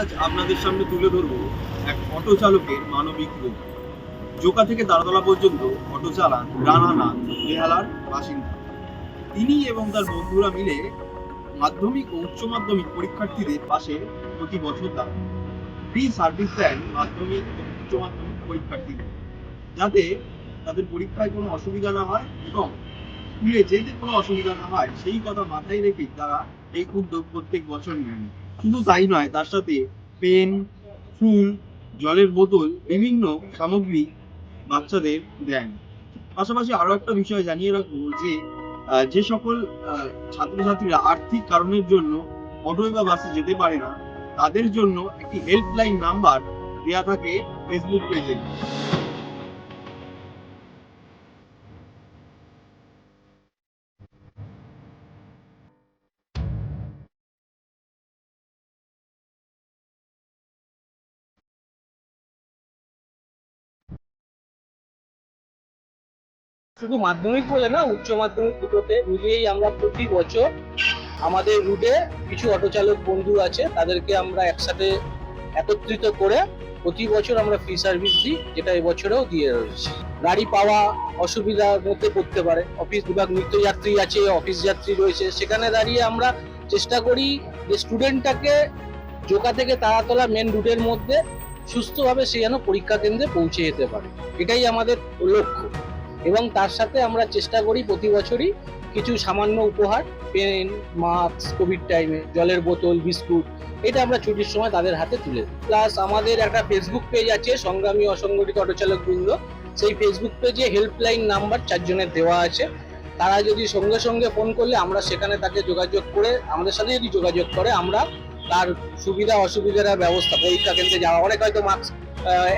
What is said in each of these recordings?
আজ আপনাদের সামনে তুলে ধরবো এক অটো চালকের মানবিক রূপ। জোকা থেকে দারতলা পর্যন্ত অটো চালান রানানা বেহালার বাসিন্দা। তিনি এবং তার বন্ধুরা মিলে মাধ্যমিক ও উচ্চ মাধ্যমিক পরীক্ষার্থীদের পাশে প্রতি বছর দাঁড়ান। ফ্রি সার্ভিস দেন মাধ্যমিক ও উচ্চ মাধ্যমিক পরীক্ষার্থীদের, যাতে তাদের পরীক্ষায় কোনো অসুবিধা না হয় এবং স্কুলে যেতে কোনো অসুবিধা না হয়, সেই কথা মাথায় রেখেই তারা এই উদ্যোগ প্রত্যেক বছর নেন। শুধু তাই নয়, তার সাথে পেন ফুল জলের বোতল, বিভিন্ন সামগ্রী বাচ্চাদের দেন। পাশাপাশি আরও একটা বিষয় জানিয়ে রাখব যে যে সকল ছাত্রছাত্রীরা আর্থিক কারণের জন্য অটোয় বা বাসে যেতে পারে না, তাদের জন্য একটি হেল্পলাইন নাম্বার দেওয়া থাকে ফেসবুক পেজে শুধু মাধ্যমিক বলে না, উচ্চ মাধ্যমিক দুটোতে মিলিয়েই আমরা প্রতি বছর আমাদের রুটে কিছু অটো চালক বন্ধু আছে, তাদেরকে আমরা একসাথে একত্রিত করে প্রতি বছর আমরা ফ্রি সার্ভিস দিই, যেটা এবছরেও দিয়ে রয়েছে। গাড়ি পাওয়া অসুবিধার মধ্যে পড়তে পারে। অফিস বিভাগ নিত্যযাত্রী আছে অফিস যাত্রী রয়েছে, সেখানে দাঁড়িয়ে আমরা চেষ্টা করি যে স্টুডেন্টটাকে জোকা থেকে তারাতলা মেন রুটের মধ্যে সুস্থভাবে সে যেন পরীক্ষা কেন্দ্রে পৌঁছে যেতে পারে। এটাই আমাদের লক্ষ্য। এবং তার সাথে আমরা চেষ্টা করি প্রতি বছরই কিছু সামান্য উপহার, পেন, মাস্ক কোভিড টাইমে জলের বোতল, বিস্কুট, এটা আমরা ছুটির সময় তাদের হাতে তুলে দিই। প্লাস আমাদের একটা ফেসবুক পেজ আছে, সংগ্রামী অসংগঠিত অটোচালক বৃন্দ। সেই ফেসবুক পেজে হেল্পলাইন নাম্বার চারজনের দেওয়া আছে। তারা যদি সঙ্গে সঙ্গে ফোন করলে আমরা সেখানে তাকে যোগাযোগ করে, আমাদের সাথে যদি যোগাযোগ করে, আমরা তার সুবিধা, অসুবিধার ব্যবস্থা, পরীক্ষা কেন্দ্রে যাওয়া, অনেক হয়তো মাস্ক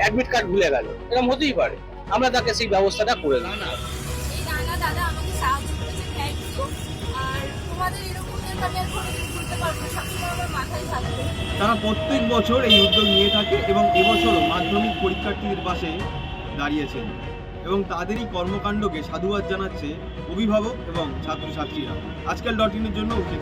অ্যাডমিট কার্ড ভুলে গেল। এরকম হতেই পারে। আমরা তাকে সেই ব্যবস্থাটা করে দিই দাদা আমাকে সাহায্য করেছে থ্যাংক ইউ আর তোমাদের এরকম আমি আর কোনোদিন ভুলতে পারব না সবসময় আমার মাথায় থাকবে তারা প্রত্যেক বছর এই উদ্যোগ নিয়ে থাকে এবং এবছরও মাধ্যমিক পরীক্ষার্থীদের পাশে দাঁড়িয়েছেন এবং তাদেরই কর্মকাণ্ডকে সাধুবাদ জানাচ্ছে অভিভাবক এবং ছাত্রছাত্রীরা। আজকাল ডট ইনের জন্য উচিত